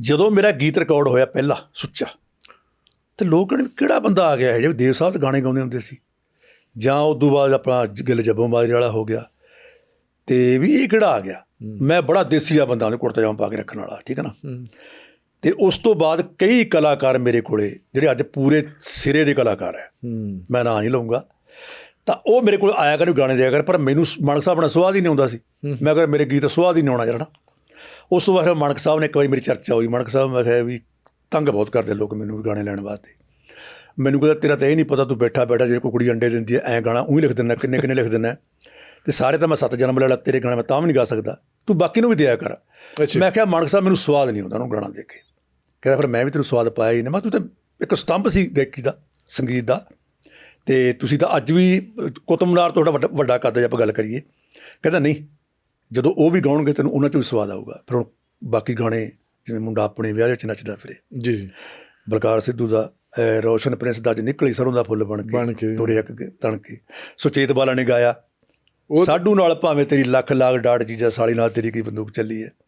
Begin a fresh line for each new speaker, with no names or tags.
ਜਦੋਂ ਮੇਰਾ ਗੀਤ ਰਿਕਾਰਡ ਹੋਇਆ ਪਹਿਲਾ ਸੁੱਚਾ ਤੇ ਲੋਕ ਕਹਿੰਦੇ ਕਿਹੜਾ ਬੰਦਾ ਆ ਗਿਆ? ਹੈ ਜਿਹੜੇ ਦੇਵ ਸਾਹਿਬ ਦੇ ਗਾਣੇ ਗਾਉਂਦੇ ਹੁੰਦੇ ਸੀ। ਜਾਂ ਉਸ ਤੋਂ ਬਾਅਦ ਆਪਣਾ ਗਿੱਲ ਜੱਬੋਂ ਬਾਜਰੇ ਵਾਲਾ ਹੋ ਗਿਆ। ਤੇ ਵੀ ਇਹ ਕਿਹੜਾ ਆ ਗਿਆ? ਮੈਂ ਬੜਾ ਦੇਸੀ ਜਿਹਾ ਬੰਦਾ ਉਹਨੇ ਕੁੜਤਾ ਜਾਮਾ ਪਾ ਕੇ ਰੱਖਣ ਵਾਲਾ ਠੀਕ ਹੈ ਨਾ? ਤੇ ਉਸ ਤੋਂ ਬਾਅਦ ਕਈ ਕਲਾਕਾਰ ਮੇਰੇ ਕੋਲੇ ਜਿਹੜੇ ਅੱਜ ਪੂਰੇ ਸਿਰੇ ਦੇ ਕਲਾਕਾਰ ਹੈ। ਮੈਂ ਨਾਂ ਨਹੀਂ ਲਊਂਗਾ। ਤਾਂ ਉਹ ਮੇਰੇ ਕੋਲ ਆਇਆ ਕਰ ਗਾਣੇ ਦਿਆ ਕਰ ਪਰ ਮੈਨੂੰ ਮਾਨਕ ਸਾਹਿਬ ਨਾਲ ਸਵਾਦ ਹੀ ਨਹੀਂ ਆਉਂਦਾ ਸੀ। ਮੈਂ ਕਿਹਾ ਮੇਰੇ ਗੀਤ ਸਵਾਦ ਹੀ ਨਹੀਂ ਆਉਣਾ ਯਾਰ ਨਾ ਉਸ ਤੋਂ ਬਾਅਦ ਮਾਨਕ ਸਾਹਿਬ ਨੇ ਇੱਕ ਵਾਰੀ ਮੇਰੀ ਚਰਚਾ ਹੋਈ। ਮਾਨਕ ਸਾਹਿਬ ਮੈਂ ਕਿਹਾ ਵੀ ਤੰਗ ਬਹੁਤ ਕਰਦੇ ਲੋਕ ਮੈਨੂੰ ਗਾਣੇ ਲੈਣ ਵਾਸਤੇ। ਮੈਨੂੰ ਕਹਿੰਦਾ ਤੇਰਾ ਤਾਂ ਇਹ ਨਹੀਂ ਪਤਾ ਤੂੰ ਬੈਠਾ ਬੈਠਾ ਜੇ ਕੋਈ ਕੁੜੀ ਅੰਡੇ ਦਿੰਦੀ ਐ ਐ ਗਾਣਾ ਉਹੀ ਲਿਖ ਦਿੰਦਾ ਕਿੰਨੇ ਕਿੰਨੇ ਲਿਖ ਦਿੰਦਾ। ਤੇ ਸਾਰੇ ਤਾਂ ਮੈਂ ਸੱਤ ਜਨਮ ਲੈ ਲਾ ਤੇਰੇ ਗਾਣੇ ਮੈਂ ਤਾਂ ਵੀ ਨਹੀਂ ਗਾ ਸਕਦਾ। ਤੂੰ ਬਾਕੀ ਨੂੰ ਵੀ ਦਿਆ ਕਰ। ਮੈਂ ਕਿਹਾ ਮਾਨਕ ਸਾਹਿਬ ਮੈਨੂੰ ਸਵਾਦ ਨਹੀਂ ਆਉਂਦਾ ਉਹਨੂੰ ਗਾਣਾ ਦੇ ਕੇ। ਕਹਿੰਦਾ ਫਿਰ ਮੈਂ ਵੀ ਤੈਨੂੰ ਸਵਾਦ ਪਾਇਆ ਹੀ ਨਾ ਮੈਂ ਤੂੰ ਤਾਂ ਇੱਕ ਸਤੰਭ ਸੀ ਗਾਇਕੀ ਦਾ ਸੰਗੀਤ ਦਾ। ਤੇ ਤੁਸੀਂ ਤਾਂ ਅੱਜ ਵੀ ਅਹ, ਕੁਤਬ ਮੀਨਾਰ ਤੋਂ ਤੁਹਾਡਾ ਵੱਡਾ ਵੱਡਾ ਕੱਦ ਜੇ ਆਪਾਂ ਗੱਲ ਕਰੀਏ। ਕਹਿੰਦਾ ਨਹੀਂ ਜਦੋਂ ਉਹ ਵੀ ਗਾਉਣਗੇ ਤੈਨੂੰ ਉਹਨਾਂ 'ਚ ਵੀ ਸਵਾਦ ਆਊਗਾ। ਫਿਰ ਹੁਣ ਬਾਕੀ ਗਾਣੇ ਜਿਵੇਂ ਮੁੰਡਾ ਆਪਣੇ ਵਿਆਹ ਵਿੱਚ ਨੱਚਦਾ ਫਿਰੇ।
ਜੀ ਜੀ।
ਬਲਕਾਰ ਸਿੱਧੂ ਦਾ ਰੋਸ਼ਨ ਪ੍ਰਿੰਸ ਦਾ ਅੱਜ ਨਿਕਲੀ ਸਰੋਂ ਦਾ ਫੁੱਲ ਬਣ ਕੇ। ਤੁਰਿਆ ਤਣ ਕੇ ਸੁਚੇਤ ਬਾਲਾ ਨੇ ਗਾਇਆ ਸਾਡੂ ਨਾਲ ਭਾਵੇਂ ਤੇਰੀ ਲੱਖ ਲਾਗ ਡਾੜ ਜੀਜਾ ਸਾਲੀ ਨਾਲ ਤੇਰੀ ਕੀ ਬੰਦੂਕ ਚੱਲੀ ਹੈ?